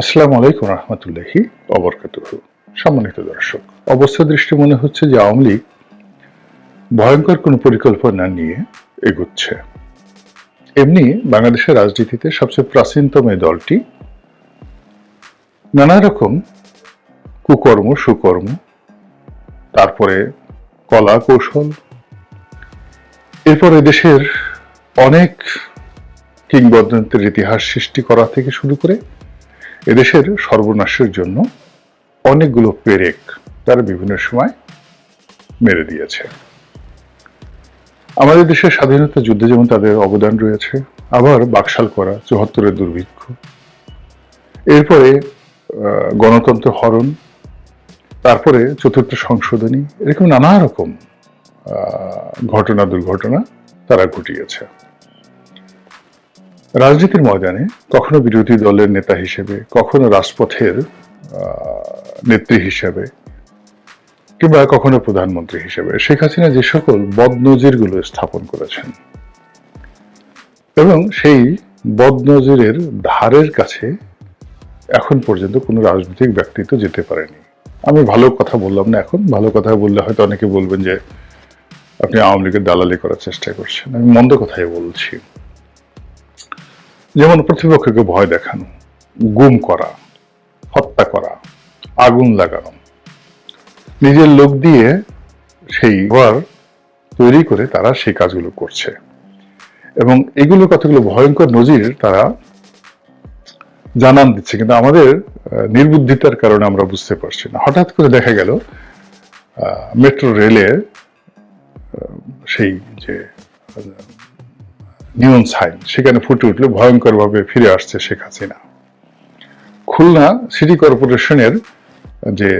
আসসালামু আলাইকুম রহমতুল্লাহি অবরকাতুহ সম্মানিত দর্শক, অবস্থা দৃষ্টি মনে হচ্ছে যে আওয়ামী লীগ ভয়ঙ্কর কোনো পরিকল্পনা নিয়ে এগুচ্ছে। এমনি বাংলাদেশের রাজনীতিতে সবচেয়ে প্রাচীনতম এই দলটি নানা রকম কুকর্ম, সুকর্ম, তারপরে কলা কৌশল, এরপরে দেশের অনেক কিংবদন্তের ইতিহাস সৃষ্টি করা থেকে শুরু করে এদেশের সর্বনাশের জন্য অনেকগুলো পেরেক তারা বিভিন্ন সময় মেরে দিয়েছে। আমাদের দেশের স্বাধীনতা যুদ্ধে যেমন তাদের অবদান রয়েছে, আবার বাকশাল করা চুহাত্তরের দুর্ভিক্ষ। এরপরে গণতন্ত্র হরণ, তারপরে চতুর্থ সংশোধনী, এরকম নানা রকম ঘটনা দুর্ঘটনা তারা ঘটিয়েছে। রাজনীতির ময়দানে কখনো বিরোধী দলের নেতা হিসেবে, কখনো রাজপথের নেত্রী হিসেবে, কিংবা কখনো প্রধানমন্ত্রী হিসেবে, শেখ হাসিনা যে সকল বদনজিরগুলো স্থাপন করেছেন এবং সেই বদনজিরের ধারের কাছে এখন পর্যন্ত কোনো রাজনৈতিক ব্যক্তিত্ব যেতে পারেনি। আমি ভালো কথা বললাম না এখন, ভালো কথা বললে হয়তো অনেকে বলবেন যে আপনি আওয়ামী লীগের দালালি করার চেষ্টা করছেন। আমি মন্দ কথাই বলছি। যেমন প্রতিপক্ষকে ভয় দেখানো গুম করা হত্যা করা আগুন লাগানো। নিজের লোক দিয়ে সেই ঘর তৈরি করে তারা সেই কাজগুলো করছে। এবং এগুলো কতগুলো ভয়ঙ্কর নজির তারা জানান দিচ্ছে। কিন্তু আমাদের নির্বুদ্ধিতার কারণে আমরা বুঝতে পারছি না। হঠাৎ করে দেখা গেল মেট্রো রেলে আহ, সেই যে নিয়ন সাইন সেখানে ফুটে উঠল, ভয়ঙ্করভাবে ফিরে আসছে শেখ হাসিনা। খুলনা সিটি কর্পোরেশনের যে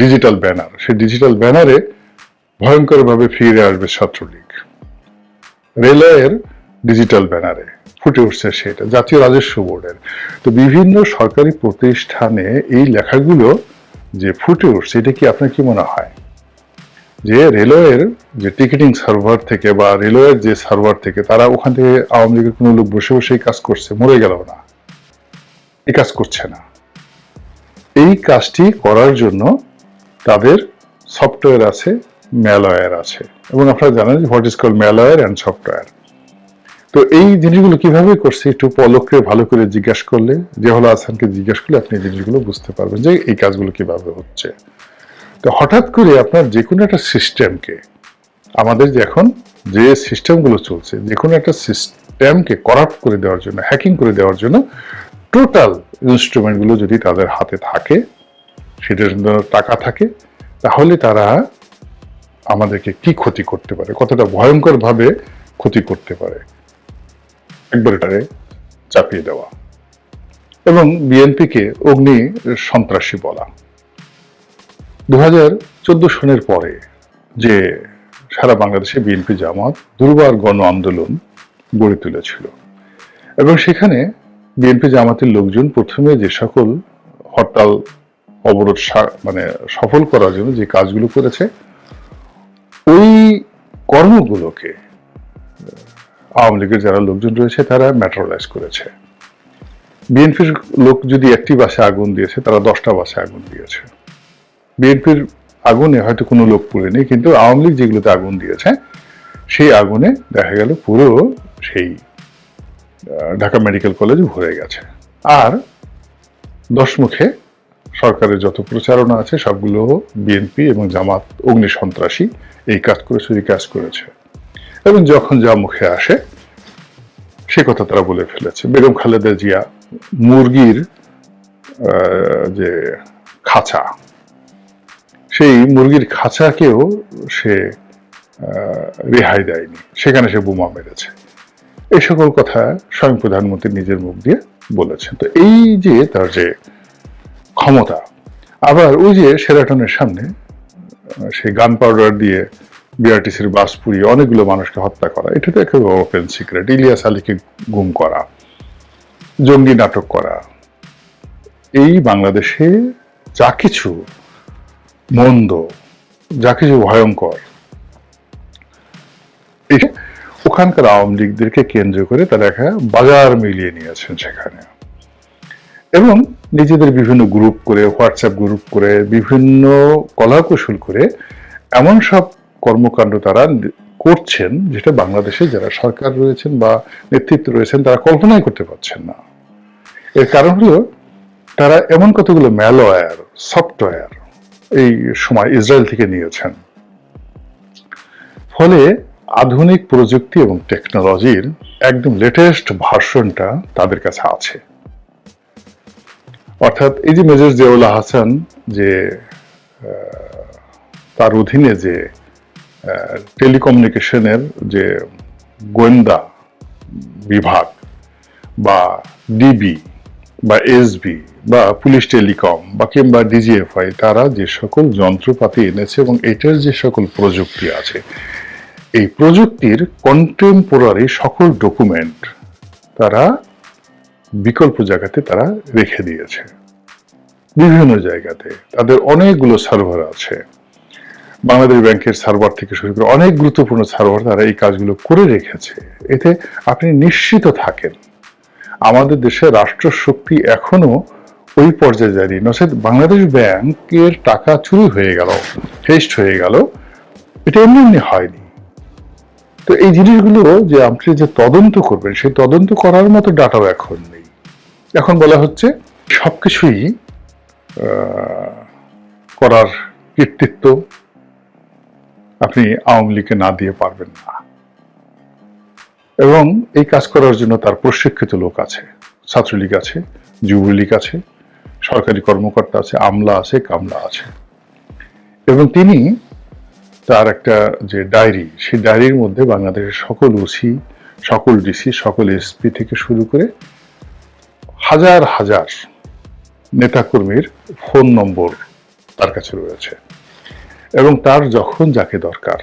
ডিজিটাল ব্যানার সেই ডিজিটাল ব্যানারে ভয়ঙ্করভাবে ফিরে আসবে ছাত্রলীগ। রেলওয়ের ডিজিটাল ব্যানারে ফুটে উঠছে সেটা, জাতীয় রাজস্ব বোর্ডের। তো বিভিন্ন সরকারি প্রতিষ্ঠানে এই লেখাগুলো যে ফুটে উঠছে, এটা কি আপনার কি মনে হয়? যে রেলওয়ের যে টিকিটিং সার্ভার থেকে বা রেলওয়ের যে সার্ভার থেকে তারা ওখান থেকে আওয়ামী লীগের কোনো লোক বসে বসে এই কাজ করছে, মরে গেল না। এই কাজ করছে না। এই কাজটি করার জন্য তাদের সফটওয়্যার আছে, ম্যালওয়্যার আছে। এবং আপনারা জানেন যে what is call malware and software. তো এই জিনিসগুলো কীভাবে করছে একটু পলককে ভালো করে জিজ্ঞাসা করলে যে হলো আসানকে জিজ্ঞাসা করলে আপনি এই জিনিসগুলো বুঝতে পারবেন যে এই কাজগুলো কীভাবে হচ্ছে। তো হঠাৎ করে আপনার যে কোনো একটা সিস্টেমকে আমাদের যে এখন যে সিস্টেমগুলো চলছে, যে কোনো একটা সিস্টেমকে করাপ্ট করে দেওয়ার জন্য হ্যাকিং করে দেওয়ার জন্য টোটাল ইনস্ট্রুমেন্টগুলো যদি তাদের হাতে থাকে, সেটার জন্য টাকা থাকে, তাহলে তারা আমাদেরকে কি ক্ষতি করতে পারে? কতটা ভয়ঙ্করভাবে ক্ষতি করতে পারে? একবার চাপিয়ে দেওয়া। এবং বিএনপিকে অগ্নি সন্ত্রাসী বলা। দু চোদ্দ সনের পরে যে সারা বাংলাদেশে বিএনপি জামাত দুর্বার গণ আন্দোলন গড়ে তুলেছিল। এবং সেখানে বিএনপি জামাতের লোকজন প্রথমে যে সকল হরতাল, অবরোধ মানে সফল করার জন্য যে কাজগুলো করেছে, ওই কর্মগুলোকে আওয়ামী লীগের যারা লোকজন রয়েছে তারা ম্যাটারালাইজ করেছে। বিএনপির লোক যদি একটি বাসে আগুন দিয়েছে, তারা দশটা বাসে আগুন দিয়েছে। বিএনপির আগুনে হয়তো কোনো লোক পুড়েনি, কিন্তু আওয়ামী লীগ যেগুলোতে আগুন দিয়েছে, সেই আগুনে দেখা গেল পুরো সেই ঢাকা মেডিকেল কলেজ ভরে গেছে। আর দশমুখে সরকারের যত প্রচারণা আছে, সবগুলো বিএনপি এবং জামাত অগ্নি সন্ত্রাসী এই কাজ করেছে, ওই কাজ করেছে। এবং যখন যা মুখে আসে, সে কথা তারা বলে ফেলেছে। বেগম খালেদা জিয়া মুরগির যে খাঁচা সেই মুরগির খাঁচাকেও সে রেহাই দেয়নি। সেখানে সে বোমা মেরেছে। এই সকল কথা স্বয়ং প্রধানমন্ত্রী নিজের মুখ দিয়ে বলেছেন। তো এই যে তার যে ক্ষমতা, আবার ওই যে সেরাটনের সামনে সেই গান পাউডার দিয়ে বিআরটিসির বাস পুড়িয়ে অনেকগুলো মানুষকে হত্যা করা, এটা তো একেবারে ওপেন সিক্রেট ইলিয়াস আলীকে গুম করা, জঙ্গি নাটক করা, এই বাংলাদেশে যা কিছু মন্দ, যা কিছু ভয়ঙ্কর। ওখানকার আওয়ামী লীগদেরকে কেন্দ্র করে তারা একটা বাজার মিলিয়ে নিয়েছেন সেখানে। এবং নিজেদের বিভিন্ন গ্রুপ করে হোয়াটসঅ্যাপ গ্রুপ করে, বিভিন্ন কলাকৌশল করে এমন সব কর্মকাণ্ড তারা করছেন যেটা বাংলাদেশে যারা সরকার রয়েছেন বা নেতৃত্ব রয়েছেন তারা কল্পনাই করতে পারছেন না। এর কারণ হলো তারা এমন কতগুলো ম্যালওয়্যার সফটওয়্যার এই সময় ইসরায়েল থেকে নিয়েছেন। ফলে আধুনিক প্রযুক্তি এবং টেকনোলজির একদম লেটেস্ট ভার্সনটা তাদের কাছে আছে। অর্থাৎ এই যে মেজর জিয়াউল্লাহ হাসান যে তার অধীনে যে টেলিকমিউনিকেশনের যে গোয়েন্দা বিভাগ বা ডিবি বা এসবি বা পুলিশ টেলিকম বা কিংবা ডিজিএফআই, তারা যে সকল যন্ত্রপাতি এনেছে এবং এটার যে সকল প্রযুক্তি আছে, এই প্রযুক্তির কন্টেম্পোরারি সকল ডকুমেন্ট তারা বিকল্প জায়গাতে তারা রেখে দিয়েছে। বিভিন্ন জায়গাতে তাদের অনেকগুলো সার্ভার আছে। বাংলাদেশ ব্যাংকের সার্ভার থেকে শুরু করে অনেক গুরুত্বপূর্ণ সার্ভার তারা এই কাজগুলো করে রেখেছে। এতে আপনি নিশ্চিত থাকেন, আমাদের দেশে রাষ্ট্র শক্তি এখনও ওই পর্যায়ে যায়নি নচেত বাংলাদেশ ব্যাংকের টাকা চুরি হয়ে গেল হেস্ট হয়ে গেল এটা এমনি এমনি হয়নি। তো এই জিনিসগুলো যে আপনি যে তদন্ত করবেন সেই তদন্ত করার মতো ডাটাও এখন নেই। এখন বলা হচ্ছে সবকিছুই আহ, করার কৃতিত্ব আপনি আওয়ামী লীগকে না দিয়ে পারবেন না। এবং এই কাজ করার জন্য তার প্রশিক্ষিত লোক আছে ছাত্রলীগ আছে যুবলীগ আছে সরকারি কর্মকর্তা আছে, আমলা আছে, কামলা আছে। এবং তিনি তার একটা যে ডায়েরি, সেই ডায়েরির মধ্যে বাংলাদেশের সকল ওসি, সকল ডিসি, সকল এসপি থেকে শুরু করে হাজার হাজার নেতাকর্মীর ফোন নম্বর তার কাছে রয়েছে। এবং তার যখন যাকে দরকার,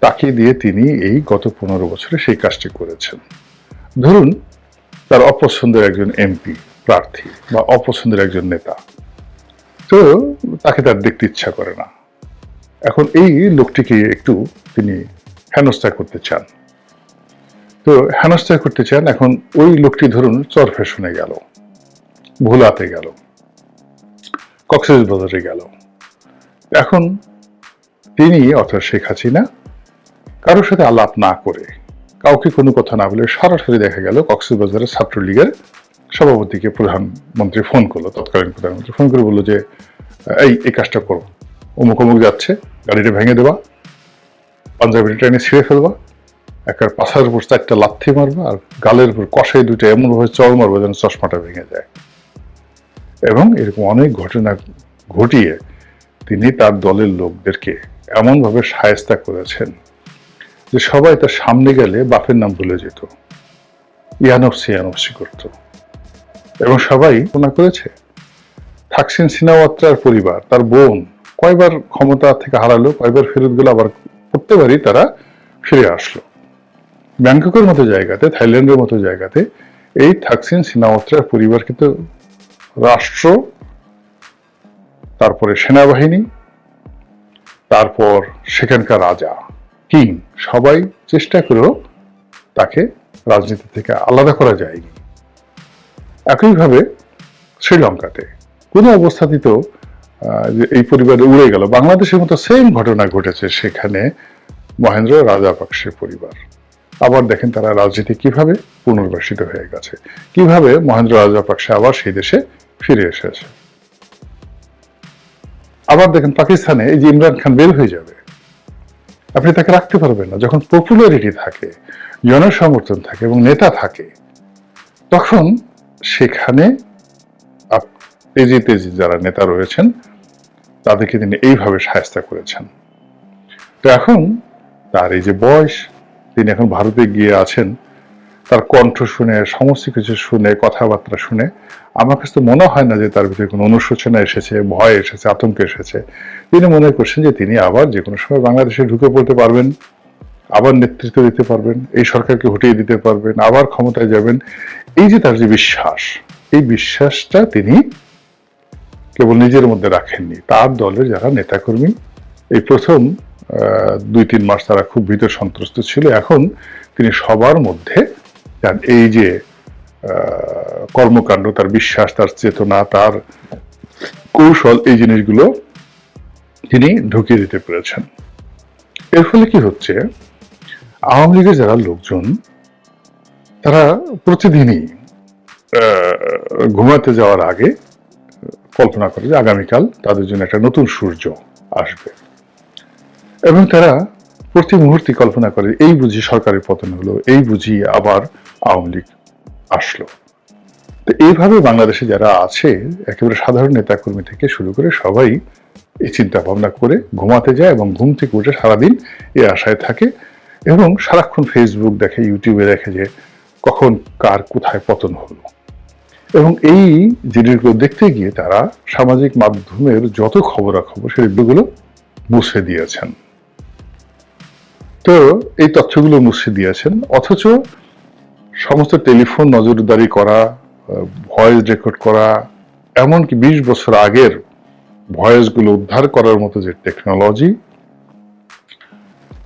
তাকে দিয়ে তিনি এই গত পনেরো বছরে সেই কাজটি করেছেন। ধরুন, তার অপছন্দের একজন এমপি প্রার্থী বা অপছন্দের একজন নেতা। তো তাকে তার দেখতে ইচ্ছা করে না। এখন এই লোকটিকে একটু তিনি হেনস্থা করতে চান। তো হেনস্থা করতে চান, এখন ওই লোকটি ধরুন চর ফ্যাশনে গেল ভোলাতে গেল, কক্সেস বাজারে গেল। এখন তিনি অর্থাৎ শেখ হাসিনা কারোর সাথে আলাপ না করে, কাউকে কোনো কথা না বলে সরাসরি দেখা গেল কক্সবাজারের ছাত্রলীগের সভাপতিকে প্রধানমন্ত্রী ফোন করল, তৎকালীন প্রধানমন্ত্রী ফোন করে বলল যে, এই এই কাজটা করো। অমুক অমুক যাচ্ছে, গাড়িটা ভেঙে দেবা পাঞ্জাবি ট্রেনে ছিঁড়ে ফেলবা একার পাশার উপর একটা লাথি মারবা আর গালের উপর কষাই দুটো এমনভাবে চড় মারবা যেন চশমাটা ভেঙে যায়। এবং এরকম অনেক ঘটনা ঘটিয়ে তিনি তার দলের লোকদেরকে এমনভাবে সায়স্তা করেছেন যে সবাই তার সামনে গেলে বাপের নাম ভুলে যেত। ইয়ানফসি ইয়ানফসি করত। এবং সবাই কোনা করেছে, থাকসিন সিনাওয়াত্রার পরিবার, তার বোন কয়বার ক্ষমতা থেকে হারালো, কয়বার ফেরত গেল, আবার প্রত্যেকবারই তারা ফিরে আসলো। ব্যাংককের মতো জায়গাতে, থাইল্যান্ডের মতো জায়গাতে এই থাকসিন সিনাওয়াত্রার পরিবার কিন্তু রাষ্ট্র, তারপরে সেনাবাহিনী, তারপর সেখানকার রাজা, কিং, সবাই চেষ্টা করেও তাকে রাজনীতি থেকে আলাদা করা যায়নি। একইভাবে শ্রীলঙ্কাতে। কোনো তো এই পরিবারে উড়ে গেল। বাংলাদেশের মতো সেম ঘটনা ঘটেছে সেখানে মহেন্দ্র রাজাপাকসের পরিবার। আবার দেখেন তারা রাজনীতি কীভাবে পুনর্বাসিত হয়ে গেছে। কীভাবে মহেন্দ্র রাজাপাকসে আবার সেই দেশে ফিরে এসেছে। আবার দেখেন পাকিস্তানে এই যে ইমরান খান বের হয়ে যাবে, আপনি তাকে রাখতে পারবেন না। যখন পপুলারিটি থাকে, জনসমর্থন থাকে এবং নেতা থাকে, তখন সেখানে তেজি তেজি যারা নেতা রয়েছেন, তাদেরকে তিনি এইভাবে সায়স্তা করেছেন। তো এখন তার এই যে বয়স, তিনি এখন ভারতে গিয়ে আছেন, তার কণ্ঠ শুনে, সমস্ত কিছু শুনে, কথাবার্তা শুনে, আমার কাছে তো মনে হয় না যে তার ভিতরে কোনো অনুশোচনা এসেছে, ভয় এসেছে, আতঙ্ক এসেছে। তিনি মনে করছেন যে তিনি আবার যে কোনো সময় বাংলাদেশে ঢুকে পড়তে পারবেন। আবার নেতৃত্ব দিতে পারবেন, এই সরকারকে হটিয়ে দিতে পারবেন, আবার ক্ষমতায় যাবেন, এই যে তার যে বিশ্বাস, এই বিশ্বাসটা তিনি কেবল নিজের মধ্যে রাখেননি, তার দলের যারা নেতাকর্মী, এই প্রথম দুই তিন মাস তারা খুব ভীত সন্ত্রস্ত ছিল, এখন তিনি সবার মধ্যে তার এই যে কর্মকাণ্ড, তার বিশ্বাস, তার চেতনা, তার কৌশল, এই জিনিসগুলো তিনি ঢুকিয়ে দিতে পেরেছেন। এর ফলে কি হচ্ছে? আওয়ামী লীগের যারা লোকজন, তারা প্রতিদিনই ঘুমাতে যাওয়ার আগে কল্পনা করে যে আগামীকাল তাদের জন্য একটা নতুন সূর্য আসবে। এবং তারা প্রতি মুহূর্তে কল্পনা করে, এই বুঝি সরকারের পতন হলো, এই বুঝি আবার আওয়ামী লীগ আসলো। তো এইভাবে বাংলাদেশে যারা আছে, একেবারে সাধারণ নেতাকর্মী থেকে শুরু করে সবাই এই চিন্তা ভাবনা করে ঘুমাতে যায় এবং ঘুম থেকে উঠে সারাদিন এই আশায় থাকে। এবং সারাক্ষণ ফেসবুক দেখে ইউটিউবে দেখে যে কখন কার কোথায় পতন হলো। এবং এই জিনিসগুলো দেখতে গিয়ে তারা সামাজিক মাধ্যমের যত খবরাখবর সেগুলো মুছে দিয়েছেন। তো এই তথ্যগুলো মুছে দিয়েছেন, অথচ সমস্ত টেলিফোন নজরদারি করা, ভয়েস রেকর্ড করা, এমনকি বিশ বছর আগের ভয়েসগুলো উদ্ধার করার মতো যে টেকনোলজি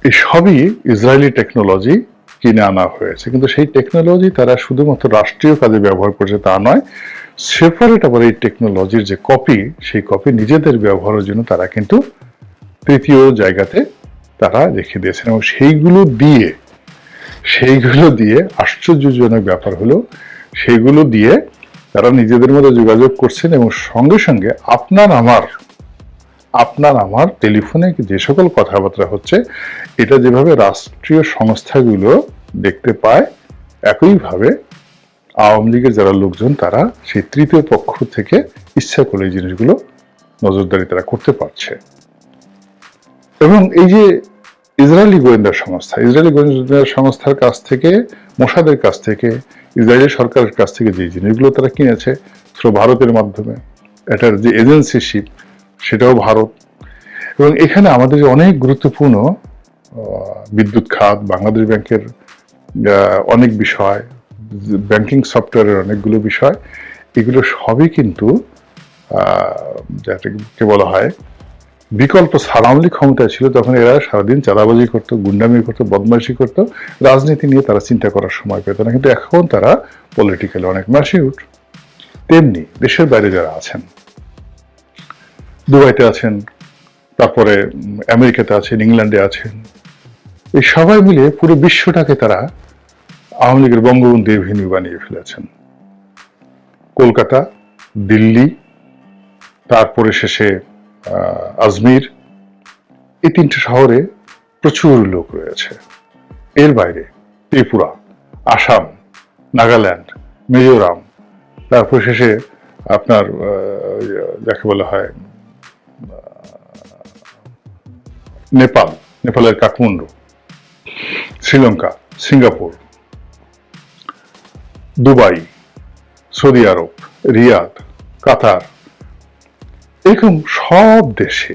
সবই ইসরায়েলি টেকনোলজি কিনে আনা হয়েছে। কিন্তু সেই টেকনোলজি তারা শুধুমাত্র রাষ্ট্রীয় কাজে ব্যবহার করছে তা নয় সেপারেট আবার এই টেকনোলজির যে কপি সেই কপি নিজেদের ব্যবহারের জন্য তারা কিন্তু তৃতীয় জায়গাতে তারা রেখে দিয়েছেন। এবং সেইগুলো দিয়ে সেইগুলো দিয়ে আশ্চর্যজনক ব্যাপার হলো, সেইগুলো দিয়ে তারা নিজেদের মধ্যে যোগাযোগ করছেন এবং সঙ্গে সঙ্গে আপনার আমার আপনার আমার টেলিফোনে যে সকল কথাবার্তা হচ্ছে, এটা যেভাবে রাষ্ট্রীয় সংস্থাগুলো দেখতে পায়, একইভাবে আওয়ামী লীগের যারা লোকজন, তারা সেই তৃতীয় পক্ষ থেকে ইচ্ছা করে এই জিনিসগুলো নজরদারি তারা করতে পারছে। এবং এই যে ইসরায়েলি গোয়েন্দা সংস্থা, ইসরায়েলি গোয়েন্দা সংস্থার কাছ থেকে, মোসাদের কাছ থেকে, ইসরায়েলি সরকারের কাছ থেকে যে জিনিসগুলো তারা কিনেছে ভারতের মাধ্যমে, এটার যে এজেন্সিশিপ সেটাও ভারত। এবং এখানে আমাদের অনেক গুরুত্বপূর্ণ বিদ্যুৎ খাত, বাংলাদেশ ব্যাংকের অনেক বিষয়, ব্যাংকিং সফটওয়্যারের অনেকগুলো বিষয়, এগুলো সবই কিন্তু যেটাকে বলা হয় বিকল্প সারামলি ক্ষমতায় ছিল, তখন এরা সারাদিন চাঁদাবাজি করতো, গুন্ডামি করতো, বদমাইশি করতো, রাজনীতি নিয়ে তারা চিন্তা করার সময় পেত না। কিন্তু এখন তারা পলিটিক্যালি অনেক ম্যাচিউর তেমনি দেশের বাইরে যারা আছেন দুবাইতে আছেন, তারপরে আমেরিকাতে আছেন, ইংল্যান্ডে আছেন। এই সবাই মিলে পুরো বিশ্বটাকে তারা আওয়ামী লীগের বঙ্গবন্ধু এভিনিউ বানিয়ে ফেলেছেন। কলকাতা, দিল্লি, তারপরে শেষে আজমির, এই তিনটে শহরে প্রচুর লোক রয়েছে। এর বাইরে ত্রিপুরা, আসাম, নাগাল্যান্ড, মিজোরাম, তারপর শেষে আপনার যাকে বলা হয় নেপাল, নেপালের Kathmandu, Sri Lanka, Singapore, Dubai, Saudi Arab, Riyadh, Qatar, এরকম সব দেশে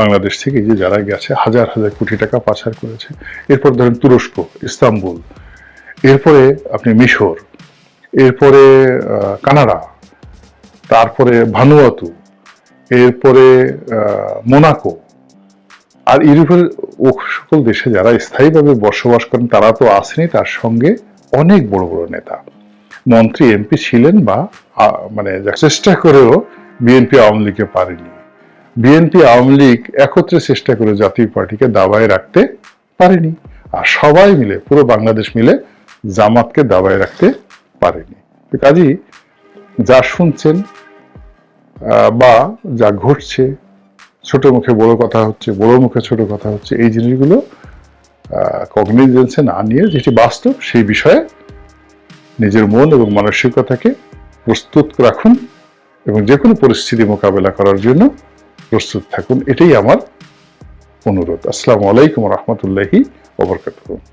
বাংলাদেশ থেকে যে যারা গেছে, হাজার হাজার কোটি টাকা পাচার করেছে। এরপর ধরেন তুরস্ক, ইস্তাম্বুল, এরপরে আপনি মিশর, এরপরে কানাডা, তারপরে ভানুয়াতু, এরপরে মোনাকো আর ইউরোপের ও সকল দেশে যারা স্থায়ীভাবে বসবাস করেন, তারা তো আসেনি, তার সঙ্গে অনেক বড় বড় নেতা। মন্ত্রী, এমপি ছিলেন বা মানে চেষ্টা করেও বিএনপি আওয়ামী লীগে পারেনি। বিএনপি আওয়ামী লীগ একত্রে চেষ্টা করে জাতীয় পার্টিকে দাবায় রাখতে পারেনি। আর সবাই মিলে, পুরো বাংলাদেশ মিলে জামাতকে দাবায় রাখতে পারেনি। কাজী যা শুনছেন বা যা ঘটছে ছোট মুখে বড় কথা হচ্ছে, বড় মুখে ছোট কথা হচ্ছে। এই জিনিসগুলো কগনিজেন্সে না নিয়ে যেটি বাস্তব, সেই বিষয়ে নিজের মন এবং মানসিকতাকে প্রস্তুত রাখুন এবং যে কোনো পরিস্থিতি মোকাবেলা করার জন্য প্রস্তুত থাকুন। এটাই আমার অনুরোধ। আসসালামু আলাইকুম রহমতুল্লাহি ওবরকাতুহ